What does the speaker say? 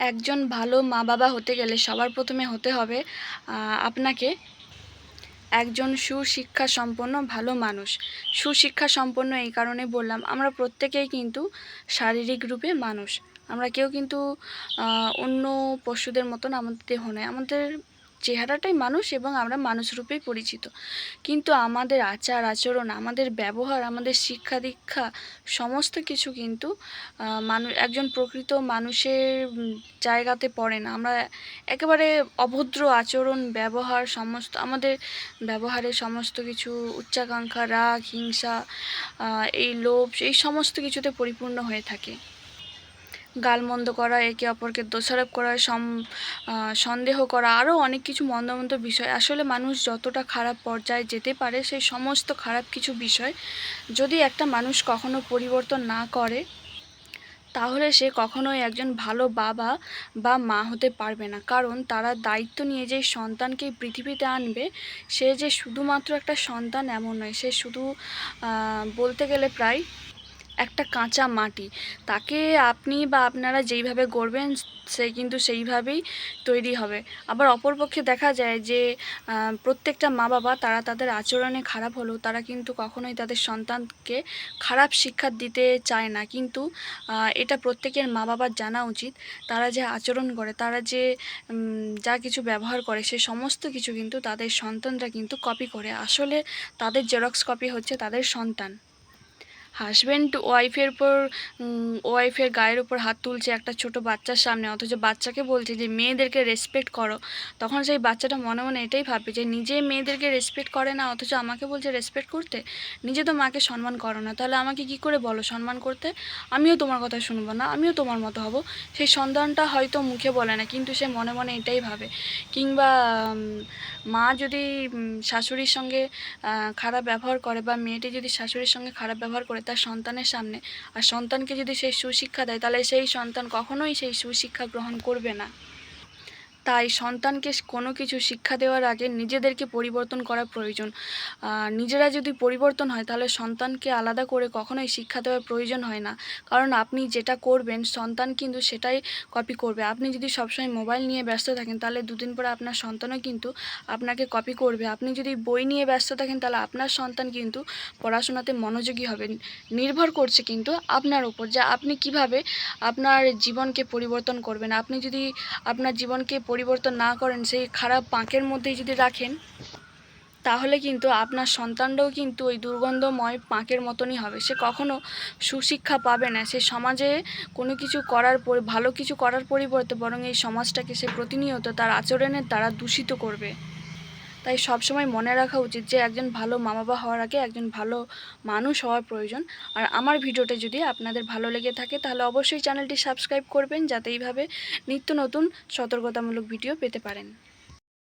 একজন ভালো মা বাবা হতে গেলে সবার প্রথমে হতে হবে আপনাকে। একজন সুশিক্ষা সম্পন্ন ভালো মানুষ। সুশিক্ষা সম্পন্ন এই কারণে বললাম, আমরা প্রত্যেকেই কিন্তু শারীরিক রূপে মানুষ। আমরা কেউ কিন্তু অন্য পশুদের মতন আমাদের দেহ নয়। আমাদের চেহারাটাই মানুষ এবং আমরা মানুষ রূপেই পরিচিত। কিন্তু আমাদের আচার আচরণ, আমাদের ব্যবহার, আমাদের শিক্ষা দীক্ষা সমস্ত কিছু কিন্তু মানুষ একজন প্রকৃত মানুষের জায়গাতে পড়ে না। আমরা একেবারে অভদ্র আচরণ, ব্যবহার সমস্ত, আমাদের ব্যবহারে সমস্ত কিছু, উচ্চাকাঙ্ক্ষা, রাগ, হিংসা এই লোভ, এই সমস্ত কিছুতে পরিপূর্ণ হয়ে থাকে। গালমন্দ করা, একে অপরকে দোষারোপ করা, সম সন্দেহ করা আরও অনেক কিছু মন্দ মন্দ বিষয়। আসলে মানুষ যতটা খারাপ পর্যায়ে যেতে পারে, সেই সমস্ত খারাপ কিছু বিষয় যদি একটা মানুষ কখনো পরিবর্তন না করে, তাহলে সে কখনোই একজন ভালো বাবা বা মা হতে পারবে না। কারণ তারা দায়িত্ব নিয়ে যে সন্তানকে পৃথিবীতে আনবে, সে যে শুধুমাত্র একটা সন্তান এমন নয়, সে শুধু বলতে গেলে প্রায় একটা কাঁচা মাটি। তাকে আপনি বা আপনারা যেইভাবে গড়বেন, সে কিন্তু সেইভাবেই তৈরি হবে। আবার অপরপক্ষে দেখা যায় যে প্রত্যেকটা মা বাবা তারা তাদের আচরণে খারাপ হলেও তারা কিন্তু কখনোই তাদের সন্তানকে খারাপ শিক্ষা দিতে চায় না। কিন্তু এটা প্রত্যেকের মা বাবার জানা উচিত। তারা যে আচরণ করে, তারা যে যা কিছু ব্যবহার করে, সে সমস্ত কিছু কিন্তু তাদের সন্তানরা কিন্তু কপি করে। আসলে তাদের জেরক্স কপি হচ্ছে তাদের সন্তান। হাজব্যান্ড ওয়াইফের উপর ওয়াইফের গায়ের উপর হাত তুলছে একটা ছোট বাচ্চার সামনে, অথচ বাচ্চাকে বলছে যে, মেয়েদেরকে রেসপেক্ট করো। তখন সেই বাচ্চাটা মনে মনে এটাই ভাবে যে, নিজে মেয়েদেরকে রেসপেক্ট করে না, অথচ আমাকে বলছে রেসপেক্ট করতে? নিজে তো মাকে সম্মান করো না। তাহলে আমাকে কি করে বলো সম্মান করতে? আমিও তোমার কথা শুনব না, আমিও তোমার মতো হব। সেই সন্তানটা হয়তো মুখে বলে না, কিন্তু সে মনে মনে এটাই ভাবে। কিংবা মা যদি শাশুড়ির সঙ্গে খারাপ ব্যবহার করে বা মেয়েটি যদি শাশুড়ির সঙ্গে খারাপ ব্যবহার করে তার সন্তানের সামনে। আর সন্তানকে যদি সেই সুশিক্ষা দেয়, তাহলে সেই সন্তান কখনোই সেই সুশিক্ষা গ্রহণ করবে না। তাই সন্তানকে কোনো কিছু শিক্ষা দেওয়ার আগে নিজেদেরকে পরিবর্তন করা প্রয়োজন। নিজেরা যদি পরিবর্তন হয়, তাহলে সন্তানকে আলাদা করে কখনোই শিক্ষা দেওয়ার প্রয়োজন হয় না। কারণ আপনি যেটা করবেন, সন্তান কিন্তু সেটাই কপি করবে। আপনি যদি সবসময় মোবাইল নিয়ে ব্যস্ত থাকেন, তাহলে দুদিন পরে আপনার সন্তানও কিন্তু আপনাকে কপি করবে। আপনি যদি বই নিয়ে ব্যস্ত থাকেন, তাহলে আপনার সন্তান কিন্তু পড়াশোনাতে মনোযোগী হবে। নির্ভর করছে কিন্তু আপনার উপর যে আপনি কীভাবে আপনার জীবনকে পরিবর্তন করবেন। আপনি যদি আপনার জীবনকে পরিবর্তন না করেন, সেই খারাপ পাঁকের মধ্যেই যদি রাখেন, তাহলে কিন্তু আপনার সন্তানটাও কিন্তু ওই দুর্গন্ধময় পাঁকের মতনই হবে। সে কখনো সুশিক্ষা পাবে না। সে সমাজে কোনো কিছু করার পর, ভালো কিছু করার পরিবর্তে বরং এই সমাজটাকে সে প্রতিনিয়ত তার আচরণের দ্বারা দূষিত করবে। তাই সবসময় মনে রাখা উচিত যে একজন ভালো মা বাবা হওয়ার আগে একজন ভালো মানুষ হওয়ার প্রয়োজন। আর আমার ভিডিওটা যদি আপনাদের ভালো লেগে থাকে, তাহলে অবশ্যই চ্যানেলটি সাবস্ক্রাইব করবেন, যাতে এইভাবে নিত্য নতুন সতর্কতামূলক ভিডিও পেতে পারেন।